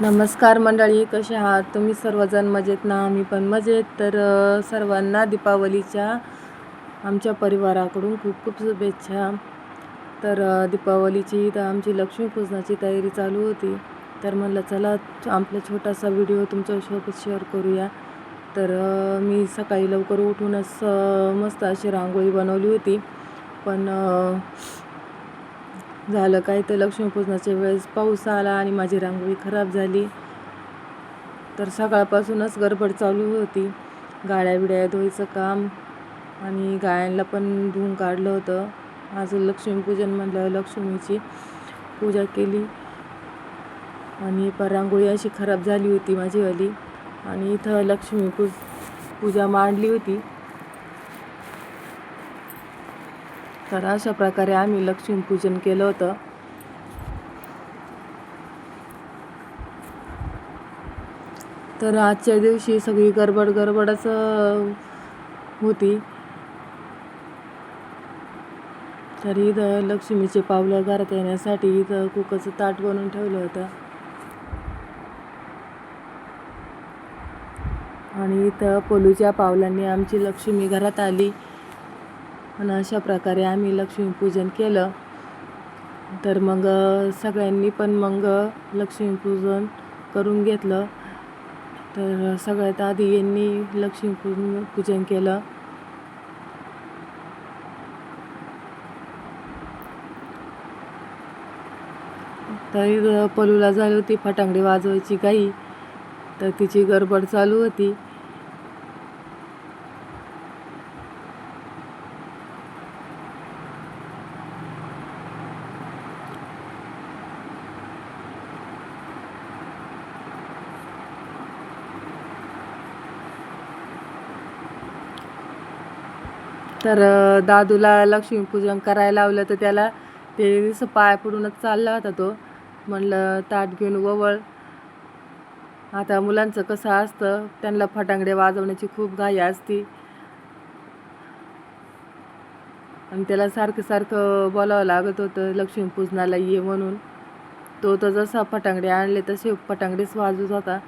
नमस्कार मंडळी कसे आहात? तुम्ही सर्वजण मजेत ना? आम्ही पण मजेत. तर सर्वांना दीपावलीच्या आमच्या परिवाराकडून खूप खूप शुभेच्छा. तर दीपावलीची तर आमची लक्ष्मीपूजनाची तयारी चालू होती. तर म्हणलं चला आपला छोटासा व्हिडिओ तुमच्यासोबत शेअर करूया. तर मी सकाळी लवकर उठूनच मस्त अशी रांगोळी बनवली होती. पण झालं काय तर लक्ष्मीपूजनाच्या वेळेस पाऊस आला आणि माझी रांगोळी खराब झाली. तर सकाळपासूनच गडबड चालू होती. गाड्या बिड्या धुवायचं काम आणि गायांना पण धुवून काढलं होतं. आज लक्ष्मीपूजन म्हणलं लक्ष्मीची पूजा केली. आणि पर रांगोळी अशी खराब झाली होती माझीवाली आणि इथं लक्ष्मी पूज पूजा मांडली होती. तर अशा प्रकारे आम्ही लक्ष्मीपूजन केलं होतं. तर आजच्या दिवशी सगळी गडबड गडबडच होती. तर इथं लक्ष्मीचे पावलं घरात येण्यासाठी इथं कुकरचं ताट बनवून ठेवलं होतं. आणि इथं पोलूच्या पावलांनी आमची लक्ष्मी घरात आली. आणि अशा प्रकारे आम्ही लक्ष्मीपूजन केलं. तर मग सगळ्यांनी पण मग लक्ष्मीपूजन करून घेतलं. तर सगळ्यात आधी यांनी लक्ष्मीपूजन पूजन केलं. तर पलूला झाली होती फटांगडी वाजवायची काही. तर तिची गडबड चालू होती. तर दादूला लक्ष्मीपूजन करायला लावलं तर त्याला ते नुसतं पाय पडूनच चालला होता तो. म्हणलं ताट घेऊन ववळ. आता मुलांचं कसं असतं त्यांना फटांगडे वाजवण्याची खूप घाई असती. आणि त्याला सारखं सारखं बोलावं लागत होतं लक्ष्मीपूजनाला ये म्हणून. तो तर जसा फटांगडे आणले तसे फटांगडेच वाजवत होता.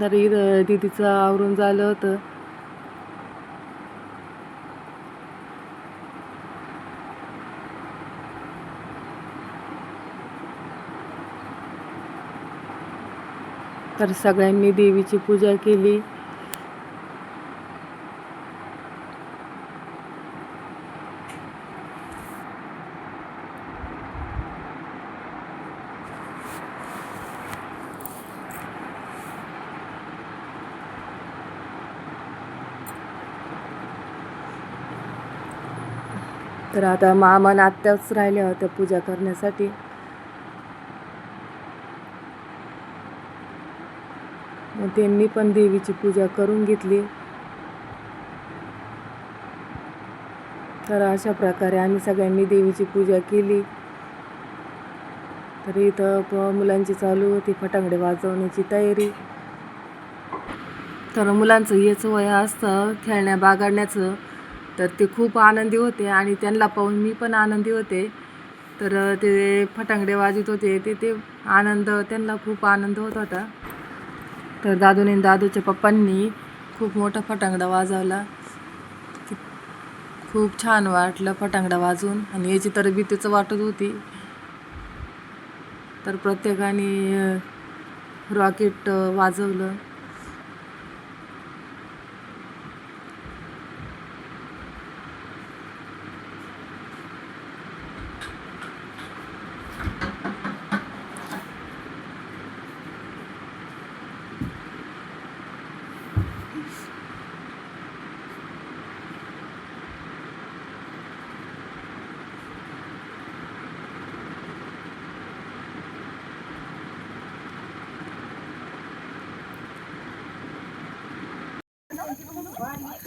तरी दिदीचं आवरून झालं होतं. तर सगळ्यांनी देवीची पूजा केली. तर आता मामा आणि आत्याच राहिल्या होत्या पूजा करण्यासाठी. मग त्यांनी पण देवीची पूजा करून घेतली. तर अशा प्रकारे आम्ही सगळ्यांनी देवीची पूजा केली. तर इथं प- मुलांची चालू होती फटांगडे वाजवण्याची तयारी. तर मुलांचं हेच वय असतं खेळण्या बागाडण्याचं तर ते खूप आनंदी होते आणि त्यांना पाहून मी पण आनंदी होते. तर ते फटांगडे वाजत होते. ते ते आनंद त्यांना खूप आनंद होत होता. तर दादूने दादूच्या पप्पांनी खूप मोठा फटांगडा वाजवला. खूप छान वाटलं फटांगडा वाजवून आणि याची तर भीतीच वाटत होती. तर प्रत्येकाने रॉकेट वाजवलं.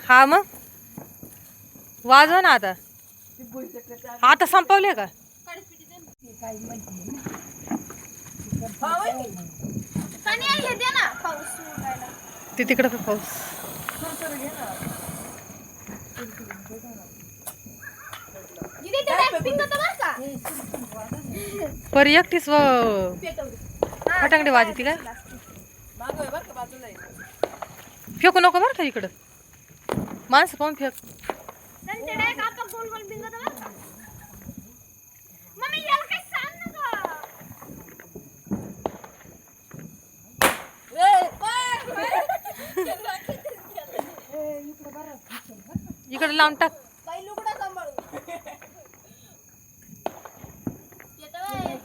हा मग? वाजव ना आता. आता संपवले का? ते तिकडं का पाऊस? पर एकटीच व फटांगडे वाजती का? फेकू नको बरं का इकडं. माणसं पाहून फेक त्यांचे डायरेक्ट आपण गोल गोल बिंगत बरं का मम्मी याला काही सांग ना गं. इकडे लावून टाक बाई लुगडं सांभाळू येतं बाई.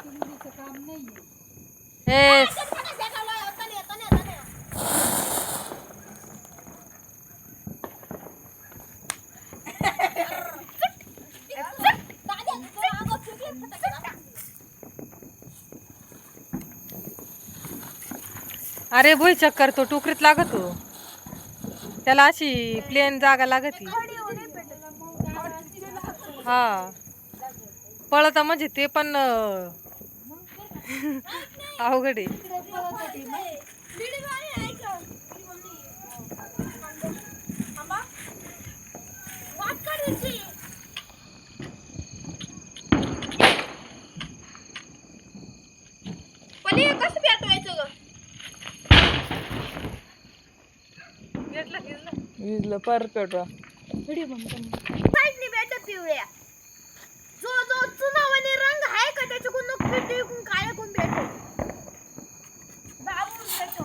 ए चटपटा फेकायला, आता नाही, आता नाही, आता नाही. दाद्या, तो मागं फेकले फटाके. अरे भुई चक्कर तो टोकरीत लागतो. त्याला अशी प्लेन जागा लागती. हा. पळता म्हणजे ते पण अवघड आहे. कसं पेटवायचं ग? विजलं पिवळ्या. जो जो चुनावाने रंग आहे का त्याच्याकडून नको भेटू इकडून काळ्याकडून भेटू. दाबून भेटू.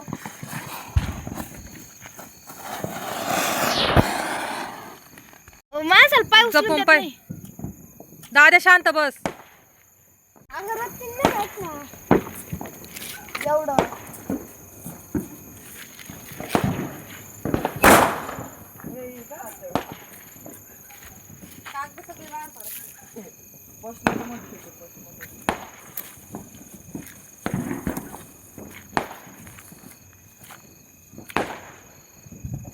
माणसाला पाय उचलून जपून देत पाय. नाही. दादा शांत बस.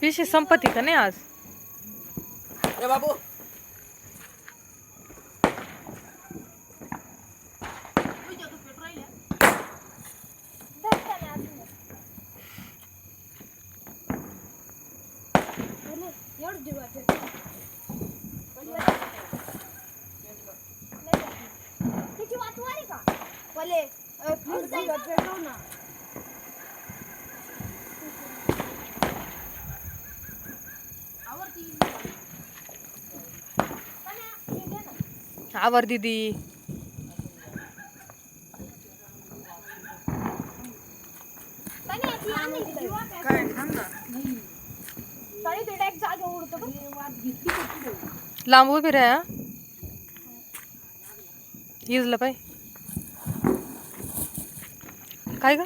पिशी संपत्ती का नाही आज? बाबू. ना. आवर दीदी. काय थांब ना. लांब उभी राहा. इजलं पाय. काय ग?